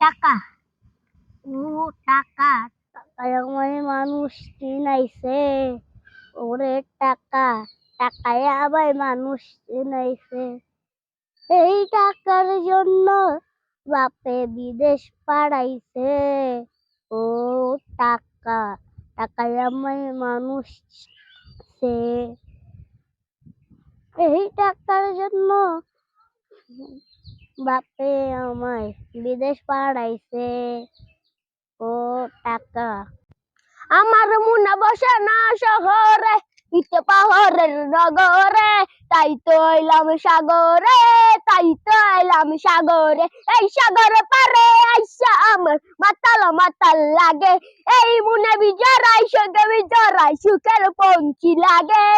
টাকা। ও টাকা। টাকায় আমার মানুষ চিনাইছে ওরে টাকা। টাকায় আবার মানুষ চিনাইছে এই টাকার জন্য বাপে বিদেশ পাড়াইছে। ও টাকা। টাকায় আমার মানুষ সে এই টাকার জন্য বাপে আমায় বিদেশ পাড়াইছে। ও, টাকা। আমার মুনা বসে না শহরে ইতে পাহাড়ের নগরে। তাই তো এলাম সাগরে, তাই তো এলাম সাগরে। এই সাগর পারে আইসা আমার মাতাল মাতাল লাগে। এই মুনে বিজরাই সঙ্গে বিজরাই, সুখের পঙ্কি লাগে।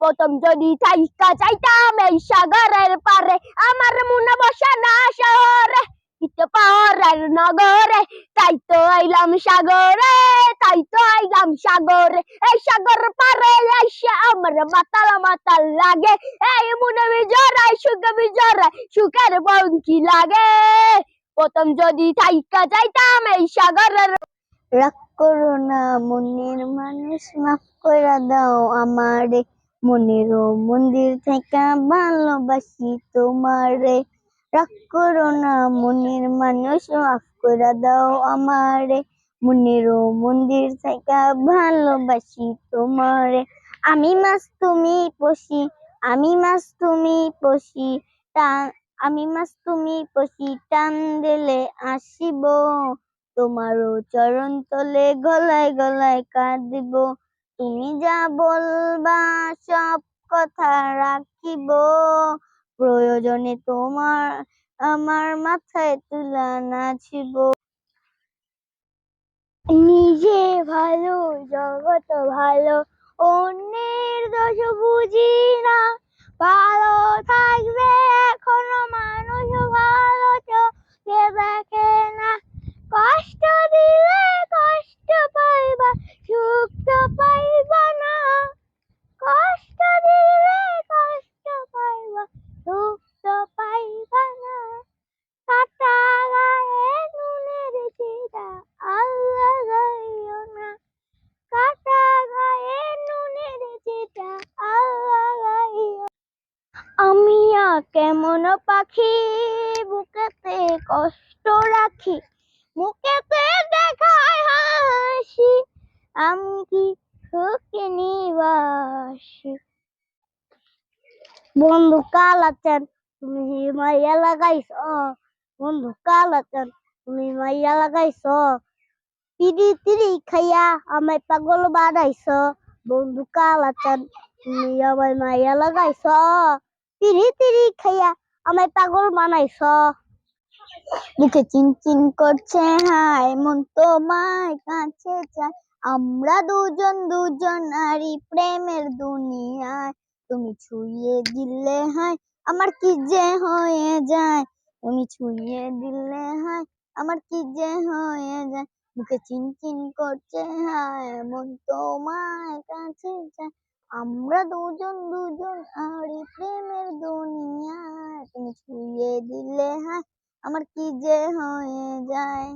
প্রথম যদি থাইকা চাইতাম এই সাগরের পারে আমার মনে বসে না শহরে ইতে পাহাড়ের নগরে তাই তো আইলাম সাগরে, তাই তো আইলাম সাগরে। এই সাগর পারে এসে আমার মাতাল মাতাল লাগে। এই মনে বিজরাই সুখে বিজরাই সুখের পঙ্কি লাগে? প্রথম যদি থাইকা যাইতাম এই সাগরের রাগ করো না, মনের মানুষ মাফ করে দাও আমারে। মনেরও মন্দির থেকে ভালোবাসি তোমারে। রাগ করো না, মনের মানুষ মাফ করে দাও আমারে। মনেরও মন্দির থেকে ভালোবাসি তোমারে। আমি মাছ তুমি পশি, আমি মাছ তুমি পশি আমি মাছ তুমি পশি, টান দিলে আসিব। তোমারও চরণ তলে গলায় গলায় কাঁদিব। তুমি যা বলবা সব কথা রাখিব। প্রয়োজনে তোমার আমার মাথায় তুলা নাচিব নিজে ভালো জগৎ ভালো অন্যের দোষ বুঝি না। ভালো কেমন পাখি? বুকেতে কষ্ট রাখি। মুখেতে দেখায় হাসি। আমি কি সুখে নিবাসী? বন্ধু কাল আছেন তুমি মাইয়া লাগাইছ। বন্ধু কাল আছেন তুমি মাইয়া লাগাইছ। তিরি তিরি খাইয়া আমায় পাগল বানাইছ। বন্ধু কাল আছেন তুমি আমায় মাইয়া লাগাইছ। তিরি তিরি খাইয়া আমায় পাগল বানাইছ। মুখে করছে মন কাছে চায়। আমরা দুজন দুজন নারী প্রেমের দুনিয়ায়। তুমি ছুঁয়ে দিলে, হায় আমার কি যে হয়ে যায়। তুমি ছুঁয়ে দিলে, হায় আমার কি যে হয়ে যায়। মুখে চিন চিন করছে, হায় মন তোমায় কাছে চায়। আমরা দুজন দুজন নারী প্রেমের দুনিয়া। তুমি ছুঁয়ে দিলে হায়, আমার কি যে হয়ে যায়?